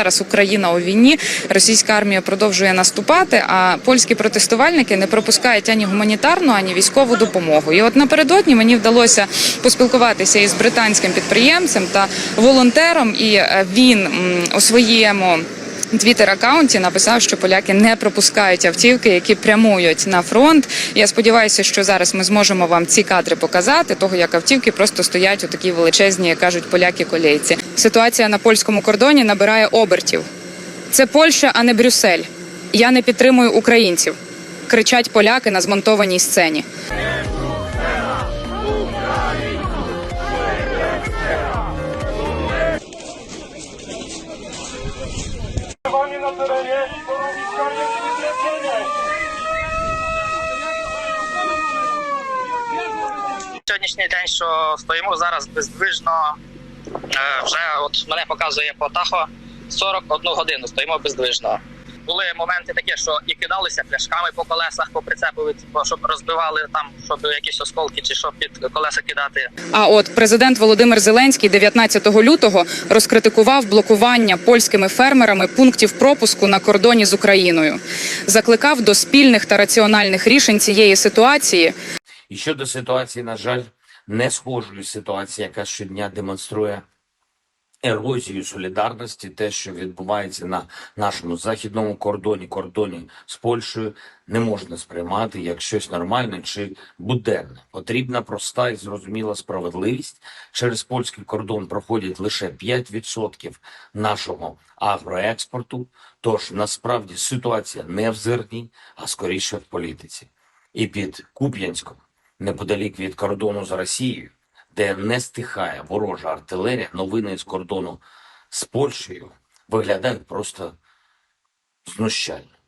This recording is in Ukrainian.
Зараз Україна у війні, російська армія продовжує наступати, а польські протестувальники не пропускають ані гуманітарну, ані військову допомогу. І от напередодні мені вдалося поспілкуватися із британським підприємцем та волонтером, і е, він у своєму. Твіттер-аккаунті написав, що поляки не пропускають автівки, які прямують на фронт. Я сподіваюся, що зараз ми зможемо вам ці кадри показати, того як автівки просто стоять у такій величезній, як кажуть поляки, колейці. Ситуація на польському кордоні набирає обертів. Це Польща, а не Брюссель. Я не підтримую українців. Кричать поляки на змонтованій сцені. Сьогоднішній день, що стоїмо зараз бездвижно, вже от мене показує по тахо 41 годину. Стоїмо бездвижно. Були моменти такі, що і кидалися пляшками по колесах, по прицепу, щоб розбивали там, щоб якісь осколки чи що під колеса кидати. А от президент Володимир Зеленський 19 лютого розкритикував блокування польськими фермерами пунктів пропуску на кордоні з Україною. Закликав до спільних та раціональних рішень цієї ситуації. І щодо ситуації, на жаль, не схожої ситуації, яка щодня демонструє ерозію солідарності, те, що відбувається на нашому західному кордоні, кордоні з Польщею, не можна сприймати як щось нормальне чи буденне. Потрібна проста і зрозуміла справедливість. Через польський кордон проходять лише 5% нашого агроекспорту. Тож насправді ситуація не в зерні, а скоріше в політиці. І під Куп'янськом, неподалік від кордону з Росією, де не стихає ворожа артилерія, новини з кордону з Польщею виглядають просто знущально.